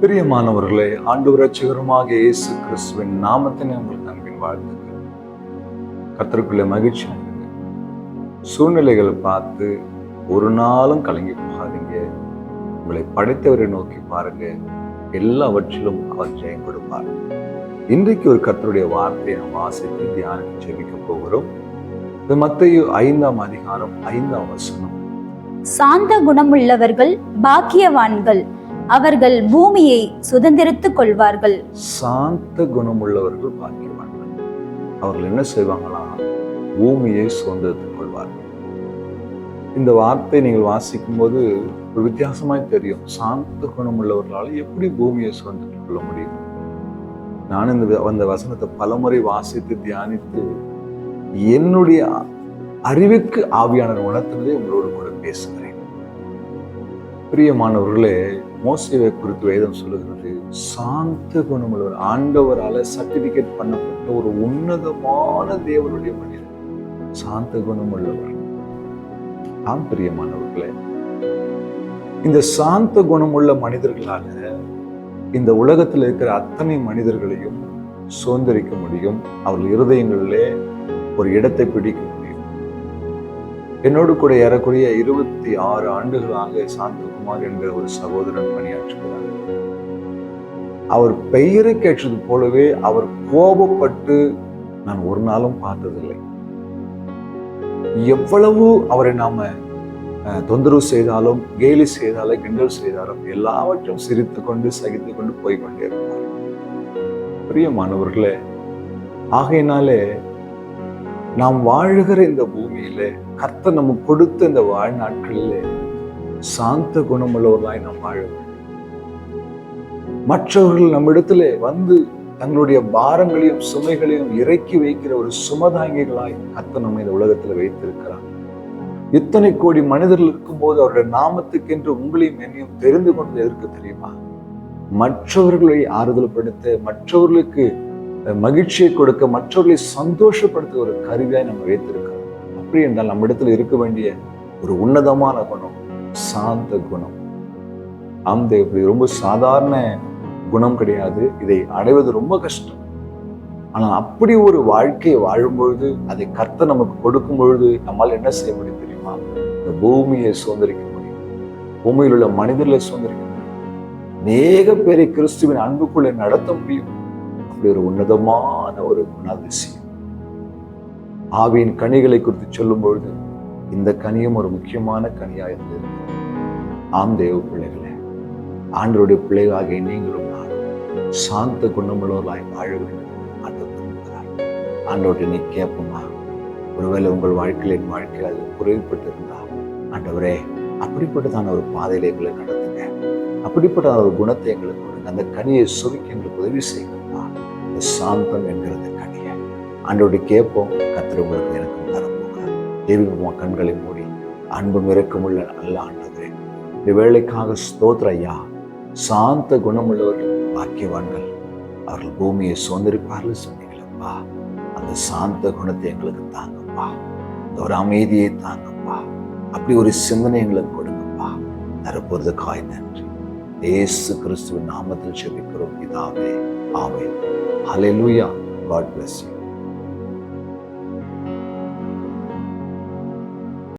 பிரியமானவர்களே ஆண்டு ரட்சகருமாக இயேசு கிறிஸ்துவின் நாமத்தினை உங்களுக்கு அன்பின் வாழ்த்துக்கள். கத்தருக்குள்ள மகிழ்ச்சி இருங்க சூழ்நிலைகளை பார்த்து ஒரு நாளும் கலங்கி போகாதீங்க. உங்களை படைத்தவரை நோக்கி பாருங்க. எல்லாவற்றிலும் அவர் ஜெயம் கொடுப்பார். இன்றைக்கு ஒரு கத்தருடைய வார்த்தையை நாம் வாசித்து தியானித்து ஜெபிக்க போகிறோம். இது ஐந்தாம் அதிகாரம் ஐந்தாம் வசனம். சாந்த குணமுள்ளவர்கள் பாக்கியவான்கள். அவர்கள் பூமியை சுதந்திரித்துக் கொள்வார்கள். சாந்த குணமுள்ளவர்கள் பாக்கியவான்கள். அவர்கள் என்ன செய்வாங்களா பூமியை சுதந்திரத்துக் கொள்வார்கள். இந்த வார்த்தை நீங்கள் வாசிக்கும் போது ஒரு வித்தியாசமாய் தெரியும். சாந்த குணமுள்ளவர்களால் எப்படி பூமியை சுதந்திரத்துக் கொள்ள முடியும்? நான் இந்த அந்த வசனத்தை பலமுறை வாசித்து தியானித்து என்னுடைய அறிவுக்கு ஆவியானவர் உணர்த்தினதை உங்களோடு கூட பேசுகிறேன். பிரியமானவர்களே மோசேவை குறித்து வேதம் சொல்லுகிறது. சாந்த குணமுள்ளவர் ஆண்டவரால சர்டிபிகேட் பண்ணப்பட்ட ஒரு உன்னதமான தேவனுடைய மனிதன் சாந்த குணமுள்ளவர். ஆம் பிரியமானவர்களே. இந்த சாந்த குணமுள்ள மனிதர்களால இந்த உலகத்தில் இருக்கிற அத்தனை மனிதர்களையும் சுதந்திரிக்க முடியும். அவர்கள் இருதயங்களிலே ஒரு இடத்தை பிடிக்கும். என்னோடு கூட ஏறக்குறைய இருபத்தி ஆறு ஆண்டுகளாக சாந்தகுமார் என்கிற ஒரு சகோதரன் பணியாற்றுகிறார். அவர் பெயரை கேட்டது போலவே அவர் கோபப்பட்டு நான் ஒரு நாளும் பார்த்ததில்லை. எவ்வளவு அவரை நாம தொந்தரவு செய்தாலும் கேலி செய்தாலும் கிண்டல் செய்தாலும் எல்லாவற்றையும் சிரித்து கொண்டு சகித்து கொண்டு போய் கொண்டே இருப்பார். பிரியமானவர்களே ஆகையினாலே நாம் வாழுகிற இந்த பூமியிலே கர்த்த நமக்கு கொடுத்த இந்த வாழ்நாட்களிலே சாந்த குணமுள்ளவர்களாய் நாம் வாழ மற்றவர்கள் நம்மிடத்துல வந்து தங்களுடைய பாரங்களையும் சுமைகளையும் இறக்கி வைக்கிற ஒரு சுமதாங்கிகளாய் கர்த்த நம்ம இந்த உலகத்தில் வைத்திருக்கிறார். இத்தனை கோடி மனிதர்கள் இருக்கும்போது அவருடைய நாமத்துக்கென்று உங்களையும் என்னையும் தெரிந்து கொண்டு எதற்கு தெரியுமா? மற்றவர்களை ஆறுதல் படுத்த மற்றவர்களுக்கு மகிழ்ச்சியை கொடுக்க மற்றவர்களை சந்தோஷப்படுத்த ஒரு கருவியாய் நம்ம வைத்திருக்கிறோம். அப்படி என்றால் நம்மிடத்தில் இருக்க வேண்டிய ஒரு உன்னதமான குணம் சாந்த குணம். அந்த இப்படி ரொம்ப சாதாரண குணம் கிடையாது. இதை அடைவது ரொம்ப கஷ்டம். ஆனால் அப்படி ஒரு வாழ்க்கையை வாழும்பொழுது அதை கர்த்தர் நமக்கு கொடுக்கும் பொழுது நம்மால் என்ன செய்ய முடியும் தெரியுமா? இந்த பூமியை சுதந்திரிக்க முடியும். பூமியில் உள்ள மனிதர்களை சுதந்திரிக்க முடியும். அநேக பேரை கிறிஸ்துவின் அன்புக்குள்ளே நடத்த முடியும். அப்படி ஒரு உன்னதமான ஒரு குணாதிசயம். ஆவியின் கனிகளை குறித்து சொல்லும் பொழுது இந்த கனியும் ஒரு முக்கியமான கனியாக இருந்தது ஆம் தேவ பிள்ளைகளே ஆண்டவருடைய பிள்ளைகளாகிய நீங்களும் நானும் சாந்த குணமுள்ளவர்களாய் வாழ வேண்டும் என்று ஆண்டவர் விரும்புகிறார். ஆண்டவர்கிட்ட நீ கேட்போமா? ஒருவேளை உங்கள் வாழ்க்கையில் என் வாழ்க்கையில் அது குறைவுபட்டு ஆண்டவரே அப்படிப்பட்டதான ஒரு பாதையில எங்களை நடத்துங்க அப்படிப்பட்ட ஒரு குணத்தை எங்களுக்கு கொடுங்க. அந்த கனியை சுருக்கி எங்களுக்கு உதவி செய்யுங்கப்பா. இந்த சாந்தம் என்கிறது. அன்றோடு கேட்போம். கத்திர உங்களுக்கு எனக்கு தரப்போகிறார் தெய்வீகமாக கண்களை மூடி அன்பும் இறக்கமுள்ள நல்ல ஆண்டவரே. இந்த வேலைக்காக ஸ்தோத்திர ஐயா. சாந்த குணமுள்ளவர்கள் பாக்கியவான்கள். அவர்கள் பூமியை சுதந்திரிப்பார்கள் சொன்னீங்களப்பா அந்த சாந்த குணத்தை எங்களுக்கு தாங்கப்பா. இந்த ஒரு அமைதியை தாங்கப்பா. அப்படி ஒரு சிந்தனை எங்களுக்கு கொடுங்கப்பா. தரப்போறதுக்காய் நன்றி. ஏசு கிறிஸ்துவின் நாமத்தில் செபிக்கிறோம். ஆவே அலை ஹalleluya காட் பிளஸ் யூ